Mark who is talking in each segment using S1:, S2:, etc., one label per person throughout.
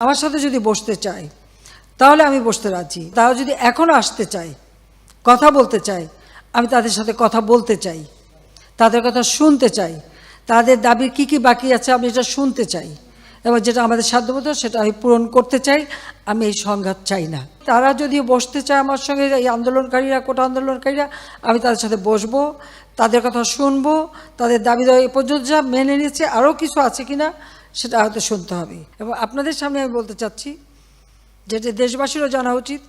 S1: আমার সাথে যদি বসতে চায়, তাহলে আমি বসতে রাজি। তারা যদি এখনও আসতে চায়, কথা বলতে চায়, আমি তাদের সাথে কথা বলতে চাই, তাদের কথা শুনতে চাই, তাদের দাবির কি কি বাকি আছে আমি এটা শুনতে চাই, এবং যেটা আমাদের সাধ্যমতো সেটা আমি পূরণ করতে চাই, আমি এই সংঘাত চাই না। তারা যদি বসতে চায় আমার সঙ্গে, এই আন্দোলনকারীরা, কোটা আন্দোলনকারীরা, আমি তাদের সাথে বসবো, তাদের কথা শুনব, তাদের দাবি দাবি পর্যন্ত যা মেনে নিচ্ছে আরও কিছু আছে কিনা সেটা হয়তো শুনতে হবে। এবং আপনাদের সামনে আমি বলতে চাচ্ছি যেটা দেশবাসীরও জানা উচিত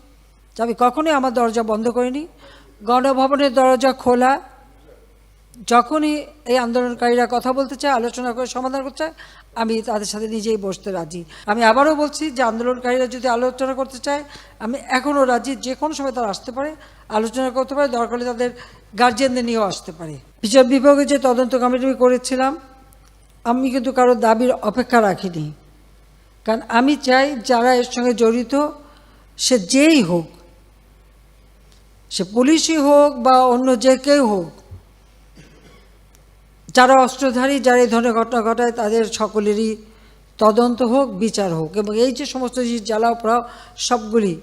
S1: যে, আমি কখনোই আমার দরজা বন্ধ করিনি। গণভবনের দরজা খোলা। যখনই এই আন্দোলনকারীরা কথা বলতে চায়, আলোচনা করে, সমাধান করতে চায়, আমি তাদের সাথে নিজেই বসতে রাজি। আমি আবারও বলছি যে, আন্দোলনকারীরা যদি আলোচনা করতে চায়, আমি এখনও রাজি যে কোনো সময় তারা আসতে পারে, আলোচনা করতে পারে, দরকার হলে তাদের গার্জিয়ানদের নিয়েও আসতে পারে। বিচার বিভাগে যে তদন্ত কমিটি করেছিলাম আমি কিন্তু কারোর দাবির অপেক্ষা রাখিনি। কারণ আমি চাই যারা এর সঙ্গে জড়িত, সে যেই হোক, সে পুলিশই হোক বা অন্য যে কেউ হোক, যারা অস্ত্রধারী, যারা এই ধরনের ঘটনা ঘটায়, তাদের সকলেরই তদন্ত হোক, বিচার হোক এবং এই যে সমস্ত জিনিস, জ্বালাও পোড়াও, সবগুলি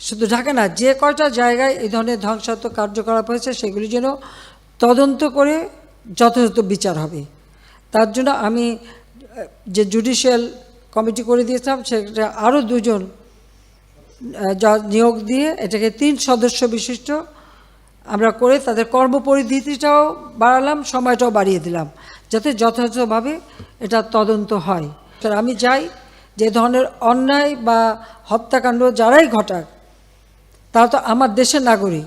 S1: শুধু ঢাকা না, যে কয়টা জায়গায় এই ধরনের ধ্বংসাত্মক কার্যকলাপ হয়েছে, সেগুলি যেন তদন্ত করে যথাযথ বিচার হবে। তার জন্য আমি যে জুডিশিয়াল কমিটি করে দিয়েছিলাম, সেটা আরও দুজন নিয়োগ দিয়ে এটাকে তিন সদস্য বিশিষ্ট আমরা করে তাদের কর্মপরিধিটাও বাড়ালাম, সময়টাও বাড়িয়ে দিলাম, যাতে যথাযথভাবে এটা তদন্ত হয়। আমি চাই যে ধরনের অন্যায় বা হত্যাকাণ্ড যারাই ঘটাক, তারা তো আমার দেশের নাগরিক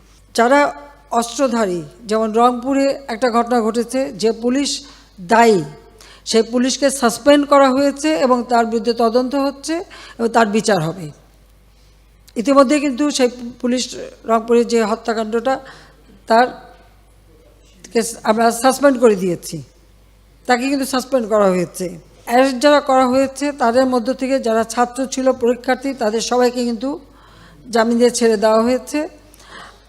S1: যারা অস্ত্রধারী, যেমন রংপুরে একটা ঘটনা ঘটেছে, যে পুলিশ দায়ী। সেই পুলিশকে সাসপেন্ড করা হয়েছে এবং তার বিরুদ্ধে তদন্ত হচ্ছে এবং তার বিচার হবে। ইতিমধ্যে কিন্তু সেই পুলিশ রংপুরের যে হত্যাকাণ্ডটা, তার আমরা সাসপেন্ড করে দিয়েছি। তাকে কিন্তু সাসপেন্ড করা হয়েছে। অ্যারেস্ট যারা করা হয়েছে, তাদের মধ্য থেকে যারা ছাত্র ছিল, পরীক্ষার্থী, তাদের সবাইকে কিন্তু জামিন দিয়ে ছেড়ে দেওয়া হয়েছে।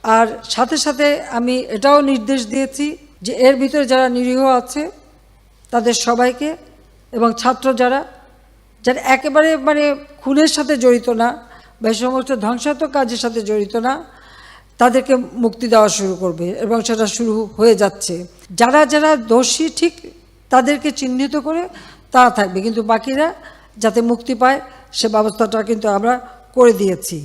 S1: আর সাথে সাথে আমি এটাও নির্দেশ দিয়েছি যে এর ভিতরে যারা নিরীহ আছে, তাদের সবাইকে এবং ছাত্র যারা যারা একেবারে মানে খুনের সাথে জড়িত না বা সমস্ত ধ্বংসাত্মক কাজের সাথে জড়িত না, তাদেরকে মুক্তি দেওয়া শুরু করবে এবং সেটা শুরু হয়ে যাচ্ছে। যারা যারা দোষী ঠিক তাদেরকে চিহ্নিত করে তারা থাকবে, কিন্তু বাকিরা যাতে মুক্তি পায় সে ব্যবস্থাটা কিন্তু আমরা করে দিয়েছি।